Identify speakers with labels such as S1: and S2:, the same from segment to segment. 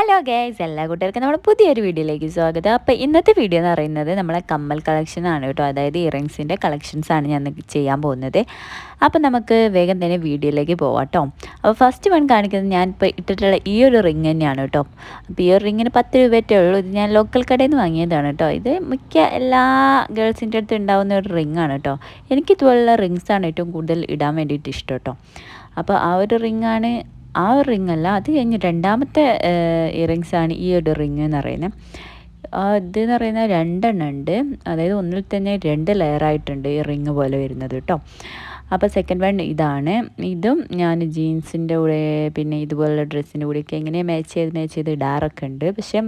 S1: Hello guys എല്ലാ കൂട്ടുകാർക്കും നമ്മുടെ പുതിയൊരു വീഡിയോയിലേക്ക് സ്വാഗതം. അപ്പോൾ ഇന്നത്തെ വീഡിയോ എന്ന് പറയുന്നത് നമ്മളെ കമ്മൽ കളക്ഷൻ ആണ് കേട്ടോ. അതായത് ഇയറിങ്സിന്റെ ആണ് ഞാൻ ചെയ്യാൻ പോകുന്നത്. അപ്പോൾ നമുക്ക് വേഗം തന്നെ വീഡിയോയിലേക്ക് പോവാം കേട്ടോ. അപ്പോൾ ഫസ്റ്റ് വൺ കാണിക്കുന്നത് ഞാൻ ഇപ്പോൾ ഇട്ടിട്ടുള്ള ഈ ഒരു റിങ് തന്നെയാണ് കേട്ടോ. അപ്പോൾ ഈ ഒരു റിങ്ങിന് പത്ത് രൂപയറ്റേ ഉള്ളൂ. ഇത് ഞാൻ ലോക്കൽ കടയിൽ നിന്ന് വാങ്ങിയതാണ് കേട്ടോ. ഇത് മിക്ക എല്ലാ ഗേൾസിന്റെ അടുത്ത് ഉണ്ടാകുന്ന ഒരു റിങ്ങാണ് കേട്ടോ. എനിക്കിതുപോലുള്ള റിങ്സാണ് ഏറ്റവും കൂടുതൽ ഇടാൻ വേണ്ടിയിട്ട് ഇഷ്ടം കേട്ടോ. അപ്പോൾ ആ ഒരു റിങ്ങാണ് ആ ഒരു റിങ് അല്ല അത് കഴിഞ്ഞ് രണ്ടാമത്തെ ഇയറിങ്സ് ആണ് ഈ ഒരു റിങ് എന്ന് പറയുന്നത്. ഇതെന്ന് പറയുന്നത് രണ്ടെണ്ണം ഉണ്ട് അതായത് ഒന്നിൽ തന്നെ രണ്ട് ലെയറായിട്ടുണ്ട് ഈ റിങ് പോലെ വരുന്നത് കേട്ടോ. അപ്പോൾ സെക്കൻഡ് വൺ ഇതാണ്. ഇതും ഞാൻ ജീൻസിന്റെ കൂടെ പിന്നെ ഇതുപോലുള്ള ഡ്രസ്സിന്റെ കൂടെയൊക്കെ എങ്ങനെ മാച്ച് ചെയ്ത് മാച്ച് ചെയ്ത് ഇടാറൊക്കെ ഉണ്ട്. പക്ഷേ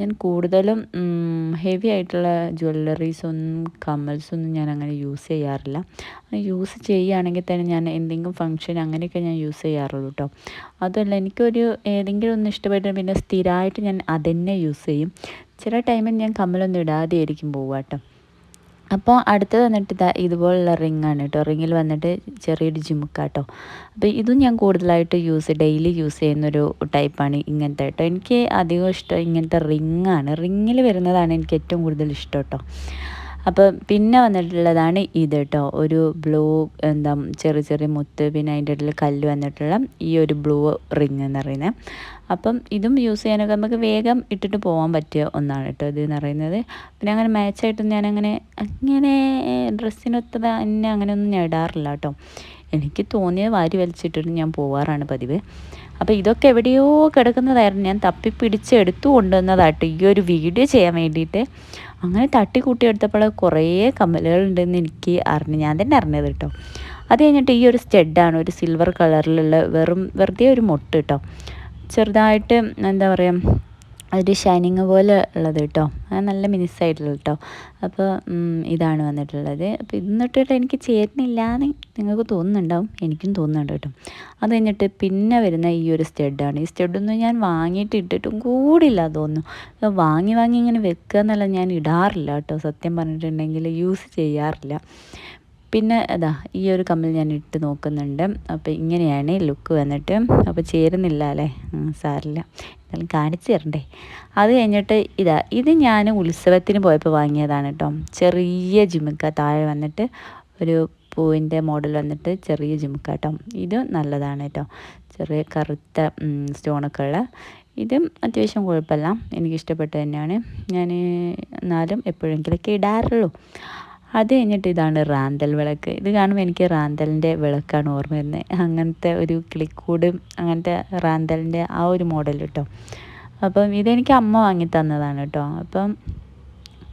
S1: ഞാൻ കൂടുതലും ഹെവി ആയിട്ടുള്ള ജ്വല്ലറീസൊന്നും കമ്മൽസൊന്നും ഞാൻ അങ്ങനെ യൂസ് ചെയ്യാറില്ല. യൂസ് ചെയ്യുകയാണെങ്കിൽ തന്നെ ഞാൻ എന്തെങ്കിലും ഫങ്ഷൻ അങ്ങനെയൊക്കെ ഞാൻ യൂസ് ചെയ്യാറുള്ളൂ കേട്ടോ അതുമല്ല എനിക്കൊരു ഏതെങ്കിലും ഒന്ന് ഇഷ്ടപ്പെട്ടാൽ പിന്നെ സ്ഥിരമായിട്ട് ഞാൻ അതന്നെ യൂസ് ചെയ്യും. ചില ടൈമിൽ ഞാൻ കമ്മലൊന്നും ഇടാതെ ആയിരിക്കും പോവുക കേട്ടോ അപ്പോൾ അടുത്തത് വന്നിട്ട് ഇതാ ഇതുപോലുള്ള റിങ്ങാണ് കേട്ടോ റിങ്ങിൽ വന്നിട്ട് ചെറിയൊരു ജിമുക്കാട്ടോ. അപ്പോൾ ഇതും ഞാൻ കൂടുതലായിട്ട് യൂസ് ഡെയിലി യൂസ് ചെയ്യുന്നൊരു ടൈപ്പാണ് ഇങ്ങനത്തെ കേട്ടോ എനിക്ക് അധികം ഇഷ്ടം ഇങ്ങനത്തെ റിങ്ങാണ് റിങ്ങിൽ വരുന്നതാണ് എനിക്ക് ഏറ്റവും കൂടുതൽ ഇഷ്ടം കേട്ടോ അപ്പോൾ പിന്നെ വന്നിട്ടുള്ളതാണ് ഇത് കേട്ടോ ഒരു ബ്ലൂ എന്താ ചെറിയ ചെറിയ മുത്ത് പിന്നെ അതിന്റെ ഇടയിൽ കല്ല് വന്നിട്ടുള്ള ഈ ഒരു ബ്ലൂ റിങ് എന്ന് പറയുന്നത് അപ്പം ഇതും യൂസ് ചെയ്യാനൊക്കെ നമുക്ക് വേഗം ഇട്ടിട്ട് പോകാൻ പറ്റിയ ഒന്നാണ് കേട്ടോ ഇത് എന്ന് പറയുന്നത്. പിന്നെ അങ്ങനെ മാച്ചായിട്ടൊന്നും ഞാനങ്ങനെ അങ്ങനെ ഡ്രസ്സിനൊത്ത തന്നെ അങ്ങനെയൊന്നും ഞാൻ ഇടാറില്ല കേട്ടോ. എനിക്ക് തോന്നിയ വാരി വലിച്ചിട്ടിട്ട് ഞാൻ പോവാറാണ് പതിവ്. അപ്പോൾ ഇതൊക്കെ എവിടെയോ കിടക്കുന്നതായിരുന്നു. ഞാൻ തപ്പിപ്പിടിച്ച് എടുത്തു കൊണ്ടുവന്നതാട്ടോ ഈ ഒരു വീഡിയോ ചെയ്യാൻ വേണ്ടിയിട്ട്. അങ്ങനെ തട്ടിക്കൂട്ടി എടുത്തപ്പോൾ കുറേ കമ്മലുകളുണ്ടെന്ന് എനിക്ക് അറിഞ്ഞു ഞാൻ തന്നെ അറിഞ്ഞത് കേട്ടോ. അത് കഴിഞ്ഞിട്ട് ഈ ഒരു സ്റ്റെഡാണ് ഒരു സിൽവർ കളറിലുള്ള വെറും വെറുതെ ഒരു മൊട്ട് കേട്ടോ. ചെറുതായിട്ട് എന്താ പറയുക ഒരു ഷൈനിങ് പോലെ ഉള്ളത് കേട്ടോ അത് നല്ല മിനിസ്സായിട്ടുള്ളത് കേട്ടോ അപ്പോൾ ഇതാണ് വന്നിട്ടുള്ളത്. അപ്പോൾ ഇന്നിട്ടിട്ട് എനിക്ക് ചേരുന്നില്ല എന്ന് നിങ്ങൾക്ക് തോന്നുന്നുണ്ടാവും. എനിക്കും തോന്നുന്നുണ്ട് കേട്ടോ. അത് കഴിഞ്ഞിട്ട് പിന്നെ വരുന്ന ഈ ഒരു സ്റ്റെഡാണ് ഈ സ്റ്റെഡൊന്നും ഞാൻ വാങ്ങിയിട്ട് ഇട്ടിട്ടും കൂടില്ല തോന്നുന്നു. വാങ്ങി വാങ്ങി ഇങ്ങനെ വെക്കുക എന്നല്ല ഞാൻ ഇടാറില്ല കേട്ടോ സത്യം പറഞ്ഞിട്ടുണ്ടെങ്കിൽ യൂസ് ചെയ്യാറില്ല. പിന്നെ അതാ ഈ ഒരു കമ്മിൽ ഞാൻ ഇട്ട് നോക്കുന്നുണ്ട്. അപ്പോൾ ഇങ്ങനെയാണ് ലുക്ക് വന്നിട്ട്. അപ്പോൾ ചേരുന്നില്ല അല്ലേ? സാരില്ല. എന്നാലും കാണിച്ചു തരണ്ടേ. അത് കഴിഞ്ഞിട്ട് ഇതാ ഇത് ഞാൻ ഉത്സവത്തിന് പോയപ്പോൾ വാങ്ങിയതാണ് കേട്ടോ ചെറിയ ജിമുക്ക താഴെ വന്നിട്ട് ഒരു പൂവിന്റെ മോഡൽ വന്നിട്ട് ചെറിയ ജിമുക്ക കേട്ടോ ഇത് നല്ലതാണ് കേട്ടോ ചെറിയ കറുത്ത സ്റ്റോണൊക്കെ ഉള്ള. ഇതും അത്യാവശ്യം കുഴപ്പമില്ല. എനിക്കിഷ്ടപ്പെട്ടത് തന്നെയാണ്. ഞാൻ എന്നാലും എപ്പോഴെങ്കിലൊക്കെ ഇടാറുള്ളൂ. അത് കഴിഞ്ഞിട്ട് ഇതാണ് റാന്തൽ വിളക്ക്. ഇത് കാണുമ്പോൾ എനിക്ക് റാന്തലിന്റെ വിളക്കാണ് ഓർമ്മ വരുന്നത് അങ്ങനത്തെ ഒരു ക്ലിക്കൂട് അങ്ങനത്തെ റാന്തലിന്റെ ആ ഒരു മോഡൽ കേട്ടോ അപ്പം ഇതെനിക്ക് അമ്മ വാങ്ങി തന്നതാണ് കേട്ടോ അപ്പം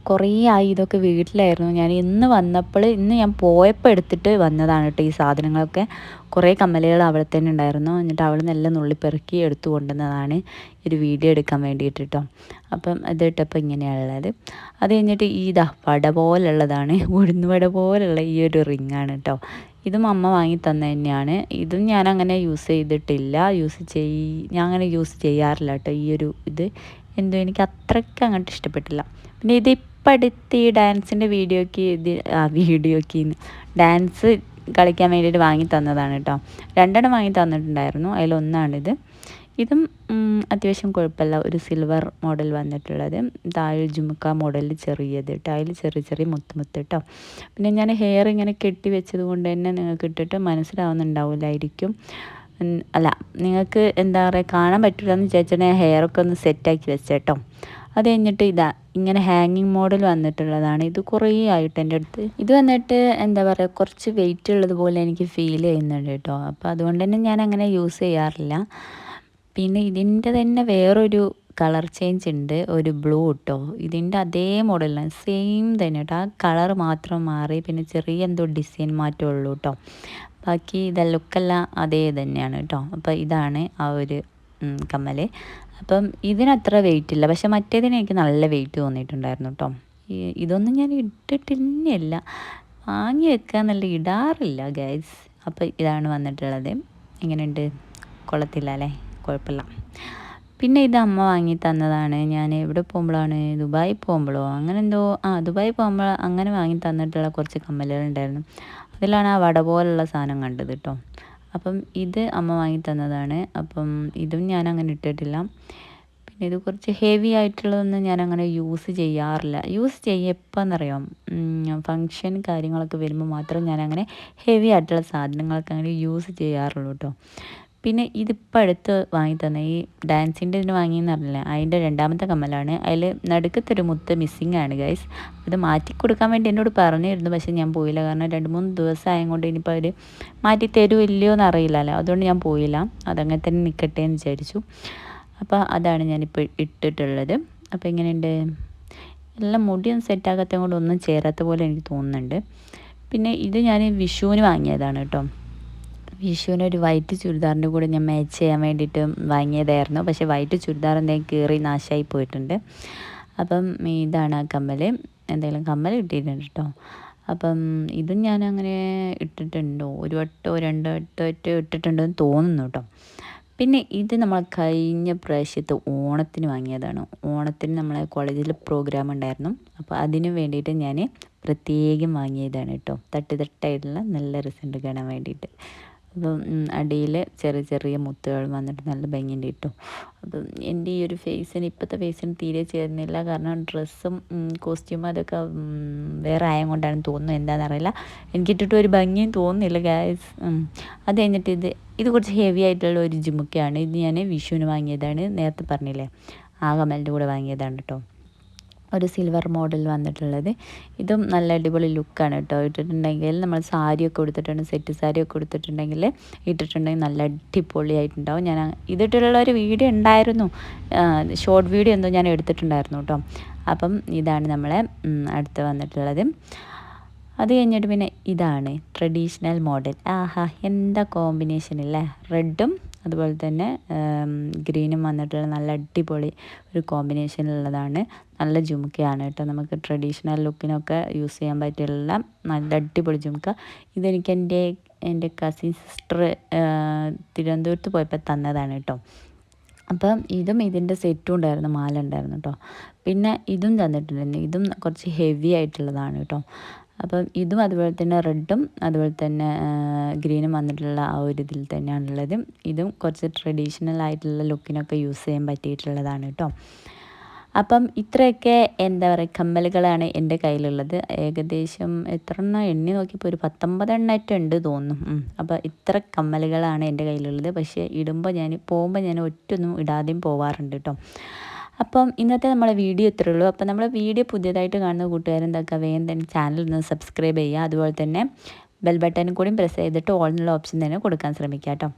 S1: കുറേ ആയി ഇതൊക്കെ വീട്ടിലായിരുന്നു. ഞാൻ ഇന്ന് വന്നപ്പോൾ ഇന്ന് ഞാൻ പോയപ്പോൾ എടുത്തിട്ട് വന്നതാണ് കേട്ടോ ഈ സാധനങ്ങളൊക്കെ. കുറേ കമ്മലുകൾ അവിടെ തന്നെ ഉണ്ടായിരുന്നു. എന്നിട്ട് അവിടെ നല്ല നുള്ളിപ്പെറുക്കി എടുത്തു കൊണ്ടുവന്നതാണ് ഒരു വീഡിയോ എടുക്കാൻ വേണ്ടിയിട്ട് കേട്ടോ അപ്പം അത് ഇട്ടപ്പോൾ ഇങ്ങനെയുള്ളത് അത് കഴിഞ്ഞിട്ട് ഈ ഇതാ വട പോലുള്ളതാണ്. ഉഴുന്ന് വട പോലുള്ള ഈ ഒരു റിങ്ങാണ് കേട്ടോ ഇതും അമ്മ വാങ്ങി തന്നെ തന്നെയാണ്. ഇതും ഞാൻ അങ്ങനെ യൂസ് ചെയ്തിട്ടില്ല. യൂസ് ചെയ് ഞാൻ അങ്ങനെ യൂസ് ചെയ്യാറില്ല കേട്ടോ ഈ ഒരു ഇത്. എന്തോ എനിക്ക് അത്രയ്ക്ക് അങ്ങോട്ട് ഇഷ്ടപ്പെട്ടില്ല. പിന്നെ ഇത് ഇപ്പം അടുത്ത് ഈ ഡാൻസിന്റെ വീഡിയോക്ക് ഇത് ആ വീഡിയോക്ക് ഡാൻസ് കളിക്കാൻ വേണ്ടിയിട്ട് വാങ്ങി തന്നതാണ് കേട്ടോ. രണ്ടെണ്ണം വാങ്ങി തന്നിട്ടുണ്ടായിരുന്നു. അതിലൊന്നാണിത് ഇതും അത്യാവശ്യം കുഴപ്പമില്ല. ഒരു സിൽവർ മോഡൽ വന്നിട്ടുള്ളത്. താഴെ ജുമുക്ക മോഡൽ ചെറിയത് കേട്ടോ. അതിൽ ചെറിയ ചെറിയ മുത്ത് മുത്ത് കേട്ടോ. പിന്നെ ഞാൻ ഹെയർ ഇങ്ങനെ കെട്ടി വെച്ചത് കൊണ്ട് തന്നെ നിങ്ങൾക്ക് ഇട്ടിട്ട് മനസ്സിലാവുന്നുണ്ടാവില്ലായിരിക്കും. അല്ല നിങ്ങൾക്ക് എന്താ പറയുക കാണാൻ പറ്റില്ല എന്ന് വിചാരിച്ചിട്ടുണ്ടെങ്കിൽ ഹെയറൊക്കെ ഒന്ന് സെറ്റാക്കി വെച്ചേട്ടോ അത് കഴിഞ്ഞിട്ട് ഇതാ ഇങ്ങനെ ഹാങ്ങിങ് മോഡൽ വന്നിട്ടുള്ളതാണ്. ഇത് കുറേ ആയിട്ട് എന്റെ അടുത്ത്. ഇത് വന്നിട്ട് എന്താ പറയുക കുറച്ച് വെയിറ്റ് ഉള്ളതുപോലെ എനിക്ക് ഫീൽ ചെയ്യുന്നുണ്ട് കേട്ടോ. അപ്പോൾ അതുകൊണ്ട് തന്നെ ഞാൻ അങ്ങനെ യൂസ് ചെയ്യാറില്ല. പിന്നെ ഇതിന്റെ തന്നെ വേറൊരു കളർ ചേഞ്ച് ഉണ്ട്. ഒരു ബ്ലൂ കേട്ടോ ഇതിന്റെ അതേ മോഡലാണ് സെയിം തന്നെ കേട്ടോ. ആ കളർ മാത്രം മാറി. പിന്നെ ചെറിയ എന്തോ ഡിസൈൻ മാറ്റമുള്ളൂ കേട്ടോ ബാക്കി ഇതെല്ലാം ലുക്കെല്ലാം അതേ തന്നെയാണ് കേട്ടോ അപ്പോൾ ഇതാണ് ആ ഒരു കമ്മൽ അപ്പം ഇതിനത്ര വെയിറ്റ് ഇല്ല. പക്ഷെ മറ്റേതിന് എനിക്ക് നല്ല വെയിറ്റ് തോന്നിയിട്ടുണ്ടായിരുന്നു കേട്ടോ ഇതൊന്നും ഞാൻ ഇട്ടിട്ടില്ല. വാങ്ങി വെക്കുക എന്നല്ല ഇടാറില്ല ഗൈസ് അപ്പോൾ ഇതാണ് വന്നിട്ടുള്ളത്. എങ്ങനെയുണ്ട്? കൊള്ളത്തില്ല അല്ലേ? കുഴപ്പമില്ല. പിന്നെ ഇത് അമ്മ വാങ്ങി തന്നതാണ്. ഞാൻ എവിടെ പോകുമ്പോഴാണ്? ദുബായി പോകുമ്പോഴോ? അങ്ങനെ എന്തോ ആ ദുബായി പോകുമ്പോൾ അങ്ങനെ വാങ്ങി തന്നിട്ടുള്ള കുറച്ച് കമ്മലുകൾ ഉണ്ടായിരുന്നു. അതിലാണ് ആ വട പോലുള്ള സാധനം കണ്ടത് കേട്ടോ അപ്പം ഇത് അമ്മ വാങ്ങി തന്നതാണ്. അപ്പം ഇതും ഞാൻ അങ്ങനെ ഇട്ടിട്ടില്ല. പിന്നെ ഇത് കുറച്ച് ഹെവി ആയിട്ടുള്ളതൊന്നും ഞാൻ അങ്ങനെ യൂസ് ചെയ്യാറില്ല യൂസ് ചെയ്യുക ചെയ്യപ്പോന്നറിയാം ഫങ്ഷൻ കാര്യങ്ങളൊക്കെ വരുമ്പോൾ മാത്രം ഞാൻ അങ്ങനെ ഹെവി ആയിട്ടുള്ള സാധനങ്ങളൊക്കെ അങ്ങനെ യൂസ് ചെയ്യാറുള്ളൂ കേട്ടോ പിന്നെ ഇതിപ്പോൾ അടുത്ത് വാങ്ങി തന്ന. ഈ ഡാൻസിന്റെ ഇതിന് വാങ്ങിയെന്ന് പറഞ്ഞില്ല? അതിന്റെ രണ്ടാമത്തെ കമ്മലാണ്. അതിൽ നടുക്കത്തൊരു മുത്ത് മിസ്സിങ് ആണ് ഗൈസ് അത് മാറ്റി കൊടുക്കാൻ വേണ്ടി എന്നോട് പറഞ്ഞിരുന്നു പക്ഷേ ഞാൻ പോയില്ല. കാരണം രണ്ട് മൂന്ന് ദിവസം ആയതുകൊണ്ട് ഇനിയിപ്പോൾ അവർ മാറ്റി തരുമില്ലയോ എന്ന് അറിയില്ലല്ലോ അതുകൊണ്ട് ഞാൻ പോയില്ല. അതങ്ങനെ തന്നെ നിൽക്കട്ടെ എന്ന് വിചാരിച്ചു. അപ്പോൾ അതാണ് ഞാനിപ്പോൾ ഇട്ടിട്ടുള്ളത്. അപ്പോൾ എങ്ങനെയുണ്ട്? എല്ലാം മുടിയൊന്നും സെറ്റാകാത്ത കൊണ്ട് ഒന്നും ചേരാത്ത പോലെ എനിക്ക് തോന്നുന്നുണ്ട്. പിന്നെ ഇത് ഞാൻ വിഷുവിന് വാങ്ങിയതാണ് കേട്ടോ. വിഷുവിന് ഒരു വൈറ്റ് ചുരിദാറിന്റെ കൂടെ ഞാൻ മാച്ച് ചെയ്യാൻ വേണ്ടിയിട്ട് വാങ്ങിയതായിരുന്നു. പക്ഷേ വൈറ്റ് ചുരിദാർ എന്തെങ്കിലും കീറി നാശമായി പോയിട്ടുണ്ട്. അപ്പം ഇതാണ് ആ കമ്മൽ എന്തെങ്കിലും കമ്മൽ കിട്ടിയിട്ടുണ്ട് കേട്ടോ അപ്പം ഇതും ഞാൻ അങ്ങനെ ഇട്ടിട്ടുണ്ടോ? ഒരു വട്ടോ രണ്ട് വട്ടോ ഇട്ടിട്ടുണ്ടെന്ന് തോന്നുന്നു കേട്ടോ പിന്നെ ഇത് നമ്മൾ കഴിഞ്ഞ പ്രാവശ്യത്തെ ഓണത്തിന് വാങ്ങിയതാണ്. ഓണത്തിന് നമ്മളെ കോളേജിൽ പ്രോഗ്രാം ഉണ്ടായിരുന്നു. അപ്പോൾ അതിന് വേണ്ടിയിട്ട് ഞാൻ പ്രത്യേകം വാങ്ങിയതാണ് കേട്ടോ തട്ട് തട്ടായിട്ടുള്ള നല്ല റിസൾട്ട് കാണാൻ വേണ്ടിയിട്ട്. അപ്പം അടിയിൽ ചെറിയ ചെറിയ മുത്തുകൾ വന്നിട്ട് നല്ല ഭംഗിന്റെ കിട്ടും. അപ്പം എന്റെ ഈ ഒരു ഫേസിന് ഇപ്പോഴത്തെ ഫേസിന് തീരെ ചേരുന്നില്ല. കാരണം ഡ്രസ്സും കോസ്റ്റ്യൂമും അതൊക്കെ വേറെ ആയം കൊണ്ടാണ് തോന്നുന്നത്. എന്താണെന്നറിയില്ല എനിക്ക് എനിക്കിട്ടിട്ട് ഒരു ഭംഗിയും തോന്നുന്നില്ല ഗ്യാസ് അത് കഴിഞ്ഞിട്ട് ഇത് ഇത് കുറച്ച് ഹെവി ആയിട്ടുള്ള ഒരു ജിമുക്കയാണ് ഇത് ഞാൻ വിഷുവിന് വാങ്ങിയതാണ്. നേരത്തെ പറഞ്ഞില്ലേ? ആ കമലിന്റെ കൂടെ വാങ്ങിയതാണ് കേട്ടോ. ഒരു സിൽവർ മോഡൽ വന്നിട്ടുള്ളത്. ഇതും നല്ല അടിപൊളി ലുക്കാണ് കേട്ടോ ഇട്ടിട്ടുണ്ടെങ്കിൽ നമ്മൾ സാരിയൊക്കെ കൊടുത്തിട്ടുണ്ട് സെറ്റ് സാരിയൊക്കെ കൊടുത്തിട്ടുണ്ടെങ്കിൽ ഇട്ടിട്ടുണ്ടെങ്കിൽ നല്ല അടിപൊളിയായിട്ടുണ്ടാവും. ഞാൻ ഇതിട്ടുള്ള ഒരു വീഡിയോ ഉണ്ടായിരുന്നു. ഷോർട്ട് വീഡിയോ എന്തോ ഞാൻ എടുത്തിട്ടുണ്ടായിരുന്നു കേട്ടോ അപ്പം ഇതാണ് നമ്മളെ അടുത്ത് വന്നിട്ടുള്ളത്. അത് കഴിഞ്ഞിട്ട് പിന്നെ ഇതാണ് ട്രഡീഷണൽ മോഡൽ ആഹാ എന്താ കോമ്പിനേഷൻ അല്ലേ റെഡും അതുപോലെ തന്നെ ഗ്രീനും വന്നിട്ടുള്ള നല്ല അടിപൊളി ഒരു കോമ്പിനേഷനിലുള്ളതാണ് നല്ല ജുമുക്കയാണ് കേട്ടോ. നമുക്ക് ട്രഡീഷണൽ ലുക്കിനൊക്കെ യൂസ് ചെയ്യാൻ പറ്റിയുള്ള നല്ല അടിപൊളി ജുമുക്ക ഇതെനിക്ക് എന്റെ എന്റെ കസിൻ സിസ്റ്റർ തിരുവനന്തപുരത്ത് പോയപ്പോൾ തന്നതാണ് കേട്ടോ. അപ്പം ഇതും ഇതിന്റെ സെറ്റും ഉണ്ടായിരുന്നു മാല ഉണ്ടായിരുന്നു കേട്ടോ. പിന്നെ ഇതും തന്നിട്ടുണ്ടായിരുന്നു. ഇതും കുറച്ച് ഹെവി ആയിട്ടുള്ളതാണ് കേട്ടോ. അപ്പം ഇതും അതുപോലെ തന്നെ റെഡും അതുപോലെ തന്നെ ഗ്രീനും വന്നിട്ടുള്ള ആ ഒരു ഇതിൽ തന്നെയാണുള്ളത്. ഇതും കുറച്ച് ട്രഡീഷണൽ ആയിട്ടുള്ള ലുക്കിനൊക്കെ യൂസ് ചെയ്യാൻ പറ്റിയിട്ടുള്ളതാണ് കേട്ടോ അപ്പം ഇത്രയൊക്കെ എന്താ പറയുക കമ്മലുകളാണ് എന്റെ കയ്യിലുള്ളത്. ഏകദേശം എത്ര എണ്ണ? എണ്ണി നോക്കിയപ്പോൾ ഒരു പത്തൊമ്പത് എണ്ണമായിട്ട് ഉണ്ട് തോന്നുന്നു. അപ്പം ഇത്ര കമ്മലുകളാണ് എന്റെ കയ്യിലുള്ളത്. പക്ഷേ ഇടുമ്പോൾ ഞാൻ പോകുമ്പോൾ ഞാൻ ഒറ്റൊന്നും ഇടാതെയും പോവാറുണ്ട് കേട്ടോ അപ്പം ഇന്നത്തെ നമ്മുടെ വീഡിയോ ഇത്രേ ഉള്ളൂ. അപ്പം നമ്മുടെ വീഡിയോ പുതിയതായിട്ട് കാണുന്ന കൂട്ടുകാരെന്താക്കുക വേഗം തന്നെ ചാനൽ ഒന്ന് സബ്സ്ക്രൈബ് ചെയ്യുക. അതുപോലെ തന്നെ ബെൽ ബട്ടനും കൂടി പ്രസ് ചെയ്തിട്ട് ഓൾ എന്നുള്ള ഓപ്ഷൻ തന്നെ കൊടുക്കാൻ ശ്രമിക്കുക കേട്ടോ.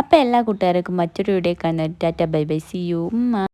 S1: അപ്പോൾ എല്ലാ കൂട്ടുകാർക്കും മറ്റൊരു വീഡിയോ കാണുന്ന tata bye bye see you